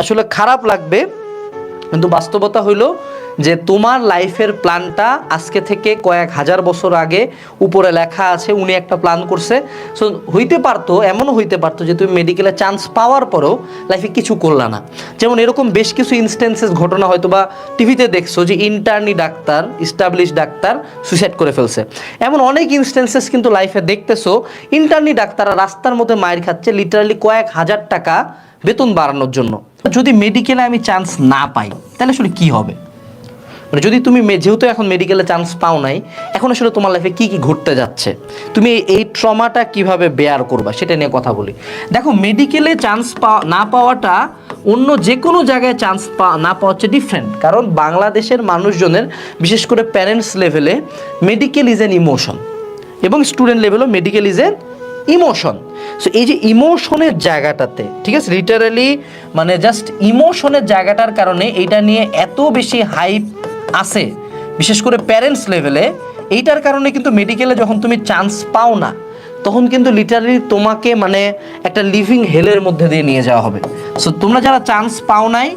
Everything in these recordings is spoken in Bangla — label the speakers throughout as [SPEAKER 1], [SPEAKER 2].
[SPEAKER 1] আসলে খারাপ লাগবে, কিন্তু বাস্তবতা হইল যে তোমার লাইফের প্ল্যানটা আজকে থেকে কয়েক হাজার বছর আগে উপরে লেখা আছে, উনি একটা প্ল্যান করছে। সো হইতে পারতো, এমনও হইতে পারতো যে তুমি মেডিকেলে চান্স পাওয়ার পরেও লাইফে কিছু করলা না। যেমন এরকম বেশ কিছু ইনস্টেন্সেস ঘটনা হয়তো বা টিভিতে দেখছ যে internee doctor establish doctor suicide করে ফেলছে। এমন অনেক ইনস্টেন্সেস কিন্তু লাইফে দেখতেছো ইন্টার্নি ডাক্তাররা রাস্তার মধ্যে মায়ের খাচ্ছে লিটারালি কয়েক হাজার টাকা বেতন বাড়ানোর জন্য। যদি মেডিকেলে আমি চান্স না পাই, তাহলে আসলে কি হবে? মানে যদি তুমি যেহেতু এখন মেডিকেলে চান্স পাও নাই, এখন আসলে তোমার লাইফে কি কি ঘটতে যাচ্ছে? তুমি এই- ট্রমাটা কীভাবে বেয়ার করবা, সেটা নিয়ে কথা বলি। দেখো মেডিকেলে চান্স না পাওয়াটা অন্য যে কোনো জায়গায় চান্স পা না পাওয়া হচ্ছে ডিফারেন্ট কারণ বাংলাদেশের মানুষজনের, বিশেষ করে প্যারেন্টস লেভেলে মেডিকেল ইজ অ্যান ইমোশন এবং student লেভেলও medical is an emotion so এই যে ইমোশনের জায়গাটাতে, ঠিক আছে? লিটারালি মানে জাস্ট ইমোশনের জায়গাটার কারণে এইটা নিয়ে এত বেশি হাইপ আছে, বিশেষ করে প্যারেন্টস লেভেলে এইটার কারণে কিন্তু মেডিকেলে যখন তুমি চান্স পাও না, তখন কিন্তু লিটারালি তোমাকে মানে একটা লিভিং হেলের মধ্যে দিয়ে নিয়ে যাওয়া হবে। সো তোমরা যারা চান্স পাও নাই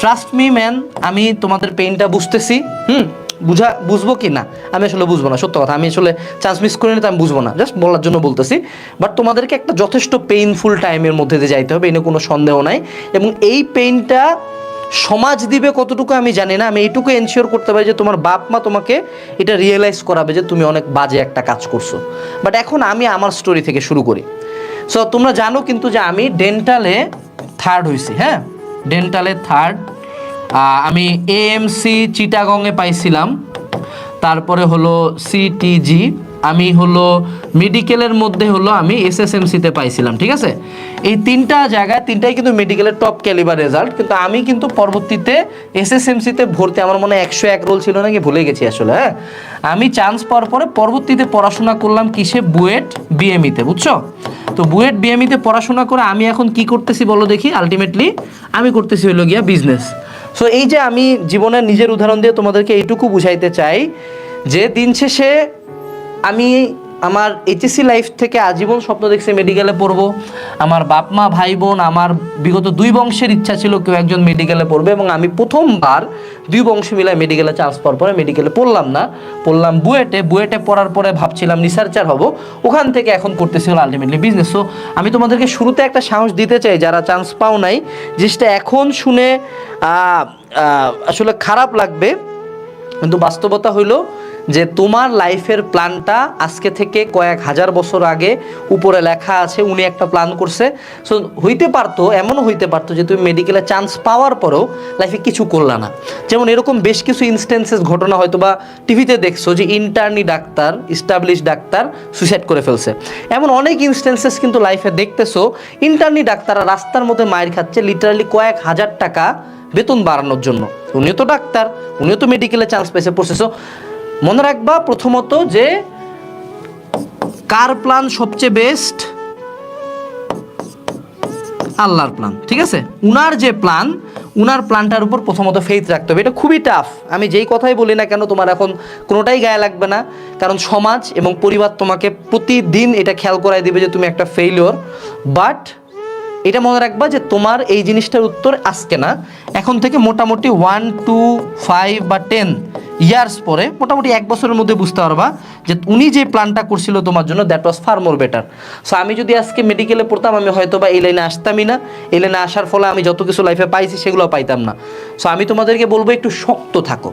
[SPEAKER 1] ট্রাস্ট মি ম্যান আমি তোমাদের পেইনটা বুঝতেছি, হুম? বুঝা, বুঝব কি না? আমি আসলে বুঝব না, সত্য কথা। আমি আসলে চান্স মিস করে নিতে আমি বুঝব না। জাস্ট বলার জন্য বলতেছি। বাট তোমাদেরকে একটা যথেষ্ট পেইনফুল টাইমের মধ্যে দিয়ে যাইতে হবে এনে কোনো সন্দেহ নাই। এবং এই পেইনটা সমাজ দিবে কতটুকু আমি জানি না। আমি এইটুকু এনশিওর করতে পারি যে তোমার বাপ মা তোমাকে এটা রিয়েলাইজ করাবে যে তুমি অনেক বাজে একটা কাজ করছ। বাট এখন আমি আমার স্টোরি থেকে শুরু করি। সো তোমরা জানো কিন্তু যে আমি ডেন্টালে থার্ড হয়েছি হ্যাঁ? ডেন্টালে থার্ড আমি এএমসি চিটাগংয়ে পাইছিলাম। তারপরে হলো সিটিজি আমি হলো মেডিকেলের মধ্যে হলো আমি এসএসএমসিতে পাইছিলাম, ঠিক আছে? এই তিনটা জায়গায়, তিনটাই কিন্তু মেডিকেলের টপ ক্যালিবার রেজাল্ট কিন্তু আমি কিন্তু পরবর্তীতে এসএসএমসিতে ভর্তি, আমার মনে একশো এক রোল ছিল নাকি, ভুলে গেছি আসলে হ্যাঁ? আমি চান্স পাওয়ার পরে পরবর্তীতে পড়াশোনা করলাম কিসে? বুয়েট বিএমইতে বুঝছ? তো বুয়েট বিএমইতে পড়াশোনা করে আমি এখন কি করতেছি বলো দেখি? আলটিমেটলি আমি করতেছি হলো গিয়া বিজনেস সো এই যে আমি জীবনের নিজের উদাহরণ দিয়ে তোমাদেরকে এইটুকু বুঝাইতে চাই যে দিন শেষে আমি আমার এইচএসসি লাইফ থেকে আজীবন স্বপ্ন দেখছি মেডিকেলে পড়ব। আমার বাপ মা ভাই বোন আমার বিগত দুই বংশের ইচ্ছা ছিল কেউ একজন মেডিকেলে পড়বে এবং আমি প্রথমবার দুই বংশ মিলায় মেডিকেলে চান্স পাওয়ার পরে মেডিকেলে পড়লাম না। পড়লাম বুয়েটে বুয়েটে পড়ার পরে ভাবছিলাম রিসার্চার হব। ওখান থেকে এখন করতেছি হলো আলটিমেটলি বিজনেস সো আমি তোমাদেরকে শুরুতে একটা সাহস দিতে চাই, যারা চান্স পাও নাই, জিনিসটা এখন শুনে আসলে খারাপ লাগবে। কিন্তু বাস্তবতা হইল যে তোমার লাইফের প্ল্যানটা আজকে থেকে কয়েক হাজার বছর আগে উপরে লেখা আছে উনি একটা প্ল্যান করছে। সো হইতে পারতো এমনও হইতে পারতো যে তুমি মেডিকেলে চান্স পাওয়ার পরেও লাইফে কিছু করলা না। যেমন এরকম বেশ কিছু ইনস্টেন্সেস ঘটনা হয়তো বা টিভিতে দেখছ যে internee doctor establish doctor suicide করে ফেলছে। এমন অনেক ইনস্টেন্সেস কিন্তু লাইফে দেখতেছো ইন্টার্নি ডাক্তাররা রাস্তার মধ্যে মায়ের খাচ্ছে লিটারালি কয়েক হাজার টাকা বেতন বাড়ানোর জন্য। উনিও তো ডাক্তার উনিও তো মেডিকেলে চান্স পেয়েছে So, মনে রাখবা প্রথমত যে কার প্ল্যান সবচেয়ে বেস্ট আল্লাহর প্ল্যান ঠিক আছে? উনার যে প্ল্যান উনার প্ল্যানটার উপর প্রথমত ফেইথ রাখতে হবে। এটা খুবই টাফ আমি যেই কথাই বলি না কেন, তোমার এখন কোনোটাই গায়ে লাগবে না। কারণ সমাজ এবং পরিবার তোমাকে প্রতিদিন এটা খেয়াল করাই দিবে যে তুমি একটা ফেইলিওর বাট এটা মনে রাখবা যে তোমার এই জিনিসটার উত্তর আজকে না। এখন থেকে মোটামুটি ওয়ান টু ফাইভ বা টেন ইয়ার্স পরে, মোটামুটি এক বছরের মধ্যে বুঝতে পারবা যে উনি যে প্ল্যানটা করছিল তোমার জন্য that was far more better so আমি যদি আজকে মেডিকেলে পড়তাম, আমি হয়তো বা এই লাইনে আসতামই না। এই লাইনে আসার ফলে আমি যত কিছু লাইফে পাইছি, সেগুলো পাইতাম না। সো আমি তোমাদেরকে বলব, একটু শক্ত থাকো।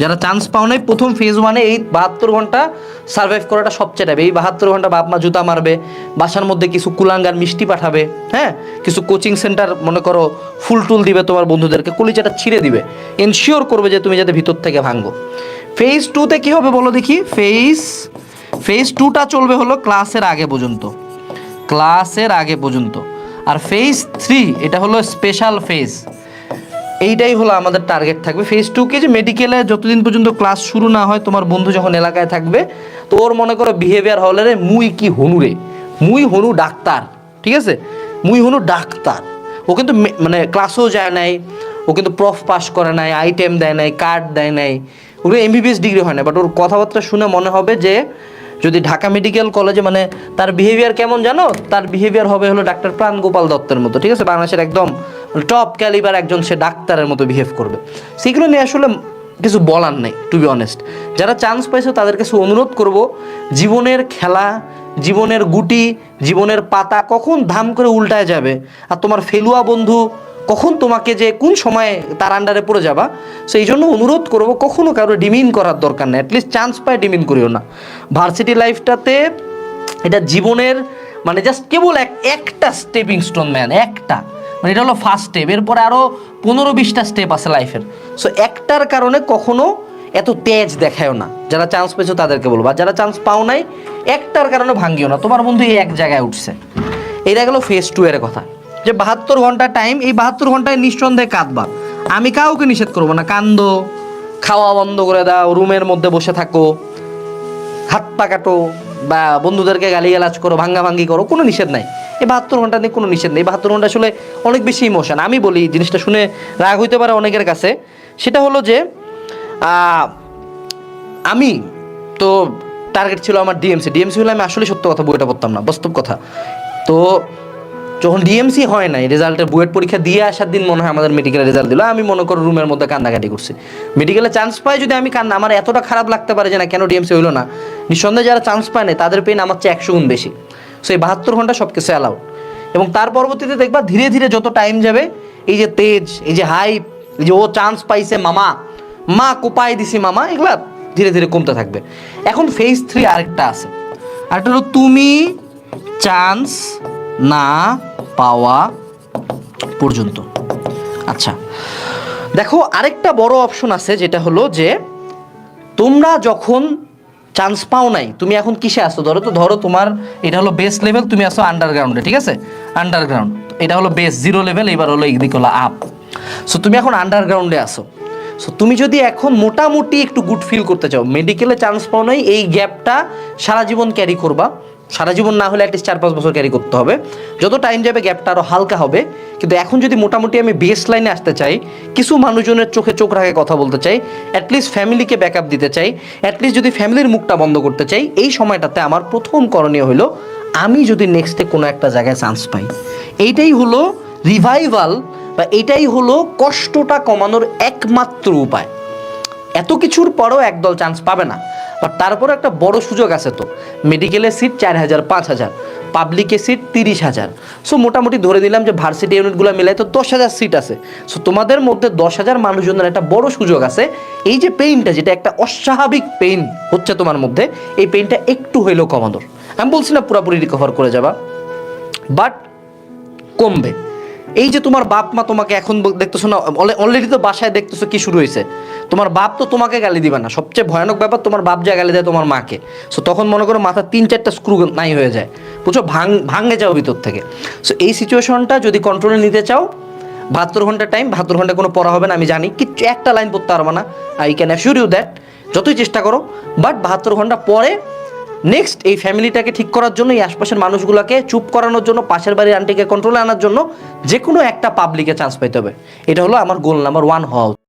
[SPEAKER 1] যারা চান্স পাও নাই, প্রথম ফেজ ওয়ানে এই বাহাত্তর ঘণ্টা সার্ভাইভ করাটা সবচেয়ে টাইপ এই বাহাত্তর ঘণ্টা বাপ মা জুতা মারবে, বাসার মধ্যে কিছু কুলাঙ্গার মিষ্টি পাঠাবে হ্যাঁ? কিছু কোচিং সেন্টার মনে করো ফুল টুল দিবে তোমার বন্ধুদেরকে, কলিজাটা ছিঁড়ে দিবে। এনশিওর করবে যে তুমি যাতে ভিতর থেকে ভাঙো ফেজ টুতে কী হবে বলো দেখি? ফেজ ফেজ টুটা চলবে হলো ক্লাসের আগে পর্যন্ত। ক্লাসের আগে পর্যন্ত। আর ফেজ থ্রি এটা হলো স্পেশাল ফেজ এইটাই হলো আমাদের টার্গেট থাকবে। ফেজ টুকে যে মেডিকেলে যতদিন পর্যন্ত ক্লাস শুরু না হয়, তোমার বন্ধু যখন এলাকায় থাকবে, তো ওর মনে করো বিহেভিয়ার হলে রে, মুই কি হনুরে মুই হনু ডাক্তার, ঠিক আছে? মুই হনু ডাক্তার। ও কিন্তু মানে ক্লাসেও যায় নাই, ও কিন্তু প্রফ পাস করে নাই আইটেম দেয় নাই কার্ড দেয় নাই। ওর এমবিবিএস ডিগ্রি হয় না বাট ওর কথাবার্তা শুনে মনে হবে যে, যদি ঢাকা মেডিকেল কলেজে মানে তার বিহেভিয়ার কেমন জানো? তার বিহেভিয়ার হবে হলো ডাক্তার প্রাণ গোপাল দত্তের মতো, ঠিক আছে? বাংলাদেশের একদম টপ ক্যালিবার একজন সে ডাক্তারের মতো বিহেভ করবে। সেগুলো নিয়ে আসলে কিছু বলার নেই টু বি অনেস্ট যারা চান্স পাইছে তাদের কাছে অনুরোধ করব, জীবনের খেলা, জীবনের গুটি, জীবনের পাতা কখন ধাম করে উল্টায় যাবে? আর তোমার ফেলুয়া বন্ধু কখন তোমাকে যে কোন সময়ে তার আন্ডারে পড়ে যাবা? সো এই জন্য অনুরোধ করব, কখনো কারও ডিমিন করার দরকার নেই অ্যাটলিস্ট চান্স পায় ডিমিন করিও না। ভার্সিটি লাইফটাতে এটা জীবনের মানে জাস্ট কেবল এক, একটা স্টেপিং স্টোন ম্যান একটা। মানে এটা হলো ফার্স্ট স্টেপ এরপরে আরও পনেরো বিশটা স্টেপ আছে লাইফের সো একটার কারণে কখনো এত তেজ দেখায়ও না। যারা চান্স পেয়েছ তাদেরকে বলব। আর যারা চান্স পাও নাই, একটার কারণে ভাঙ্গিও না। তোমার বন্ধু এই এক জায়গায় উঠছে। এটা গেলো ফেস টু এর কথা। যে বাহাত্তর ঘণ্টা টাইম এই বাহাত্তর ঘন্টায় নিঃসন্দেহে কাঁদবা। আমি কাউকে নিষেধ করব না। কান্দো, খাওয়া বন্ধ করে দাও, রুমের মধ্যে বসে থাকো, হাত পা কাটো, বা বন্ধুদেরকে গালিগালাজ করো ভাঙ্গা ভাঙ্গি করো, কোনো নিষেধ নাই। এই বাহাত্তর ঘণ্টা নিয়ে কোনো নিষেধ নেই। বাহাত্তর ঘণ্টা আসলে অনেক বেশি ইমোশন আমি বলি জিনিসটা শুনে রাগ হইতে পারে অনেকের কাছে। সেটা হলো যে আমি তো টার্গেট ছিল আমার ডিএমসি ডিএমসি হলে আমি আসলে সত্য কথা বইটা পড়তাম না, বাস্তব কথা। তো যখন ডিএমসি হয় নাই, রেজাল্টের বুয়েট পরীক্ষা দিয়ে আসার দিন মনে হয় আমাদের মেডিকেলের রেজাল্ট দিল। আমি মনে করো রুমের মধ্যে কান্দাকাটি করছি। মেডিকেলে চান্স পাই যদি আমি কান্না, আমার এতটা খারাপ লাগতে পারে যে না, কেন ডিএমসি হইল না? নিঃসন্দেহে যারা চান্স পায় না তাদের পেন আমার চেয়ে একশো গুণ বেশি। সো এই বাহাত্তর ঘণ্টা সব কিছু অ্যালাউড এবং তার পরবর্তীতে দেখবা ধীরে ধীরে যত টাইম যাবে, এই যে তেজ, এই যে হাইপ এই যে ও চান্স পাইছে মামা, মা কোপায় দিছি মামা, এগুলা ধীরে ধীরে কমতে থাকবে। এখন ফেজ থ্রি আরেকটা আছে। আরেকটা হলো তুমি চান্স না পাওয়া পর্যন্ত। আচ্ছা দেখো আরেকটা বড় অপশন আছে, যেটা হলো যে তোমরা যখন চান্স পাও নাই। তুমি এখন কিসে আসো ধরো তো, ধরো তোমার এটা হলো বেস লেভেল তুমি আসো আন্ডারগ্রাউন্ডে ঠিক আছে? আন্ডারগ্রাউন্ড এটা হলো বেস জিরো লেভেল এবার হলো এদিকে হলো আপ সো তুমি এখন আন্ডারগ্রাউন্ডে আসো সো তুমি যদি এখন মোটামুটি একটু গুড ফিল করতে চাও মেডিকেলে চান্স পাও নাই, এই গ্যাপটা সারা জীবন ক্যারি করবা। সারা জীবন না হলে অ্যাটলিস্ট চার পাঁচ বছর ক্যারি করতে হবে। যত টাইম যাবে গ্যাপটা আরও হালকা হবে। কিন্তু এখন যদি মোটামুটি আমি বেস লাইনে আসতে চাই, কিছু মানুষজনের চোখে চোখ রাখে কথা বলতে চাই অ্যাটলিস্ট ফ্যামিলিকে ব্যাকআপ দিতে চাই অ্যাটলিস্ট যদি ফ্যামিলির মুখটা বন্ধ করতে চাই, এই সময়টাতে আমার প্রথম করণীয় হলো, আমি যদি নেক্সটে কোনো একটা জায়গায় চান্স পাই। এইটাই হলো রিভাইভাল বা এটাই হলো কষ্টটা কমানোর একমাত্র উপায়। এত কিছুর পরও একদল চান্স পাবে না। বাট তারপর একটা বড় সুযোগ আছে তো। মেডিকেলে সিট চার হাজার, পাঁচ হাজার পাবলিকে সিট তিরিশ হাজার। সো মোটামুটি ধরে নিলাম যে ভার্সিটি ইউনিটগুলো মিলাই তো দশ হাজার সিট আছে। সো তোমাদের মধ্যে দশ হাজার মানুষজনের একটা বড় সুযোগ আছে। এই যে পেইনটা যেটা একটা অস্বাভাবিক পেইন হচ্ছে তোমার মধ্যে, এই পেইনটা একটু হইলেও কমানোর। আমি বলছি না পুরোপুরি রিকভার করে যাবা বাট কমবে। এই যে তোমার বাপ মা তোমাকে এখন দেখতেছো না অলরেডি তো বাসায় দেখতেছো কি শুরু হয়েছে। তোমার বাপ তো তোমাকে গালি দিবে না। সবচেয়ে ভয়ানক ব্যাপার, তোমার বাপ যা গালি দেয় তোমার মাকে। সো তখন মনে করো মাথা তিন চারটা স্ক্রু নাই হয়ে যায়। বুঝছ? ভাঙ ভাঙে যাও ভিতর থেকে। সো এই সিচুয়েশনটা যদি কন্ট্রোলে নিতে চাও, বাহাত্তর ঘণ্টা টাইম বাহাত্তর ঘণ্টা কোনো পড়া হবে না, আমি জানি। কিচ্ছু একটা লাইন পড়তে পারব না। I can assure you that যতই চেষ্টা করো বাট বাহাত্তর ঘণ্টা পরে নেক্সট এই ফ্যামিলিটাকে ঠিক করার জন্য, এই আশপাশের মানুষগুলোকে চুপ করানোর জন্য, পাশের বাড়ির আন্টিকে কন্ট্রোলে আনার জন্য যে কোনো একটা পাবলিকে চান্স পাইতে হবে এটা হলো আমার গোল নাম্বার ওয়ান হওয়া।